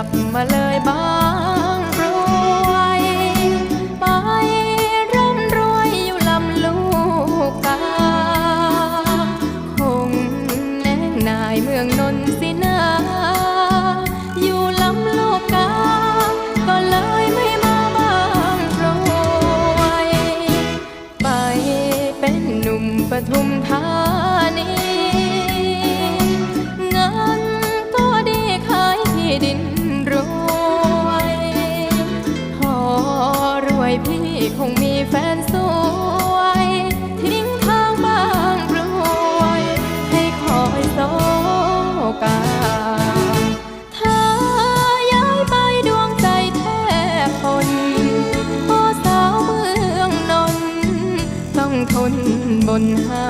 ับมาเลยบางรวยไปร่ำรวยอยู่ลำลูกกาคงแน่นายเมืองนนท์สินาอยู่ลำลูกกาก็เลยไม่มาบางรวยไปเป็นหนุ่มปทุมธา รวยพอรวยพี่คงมีแฟนสวย ทิ้งทางบ้างรวย ให้คอยโซกาถ้าย้ายไปดวงใจแทบทนพอสาวมืองนนต้องทนบนหา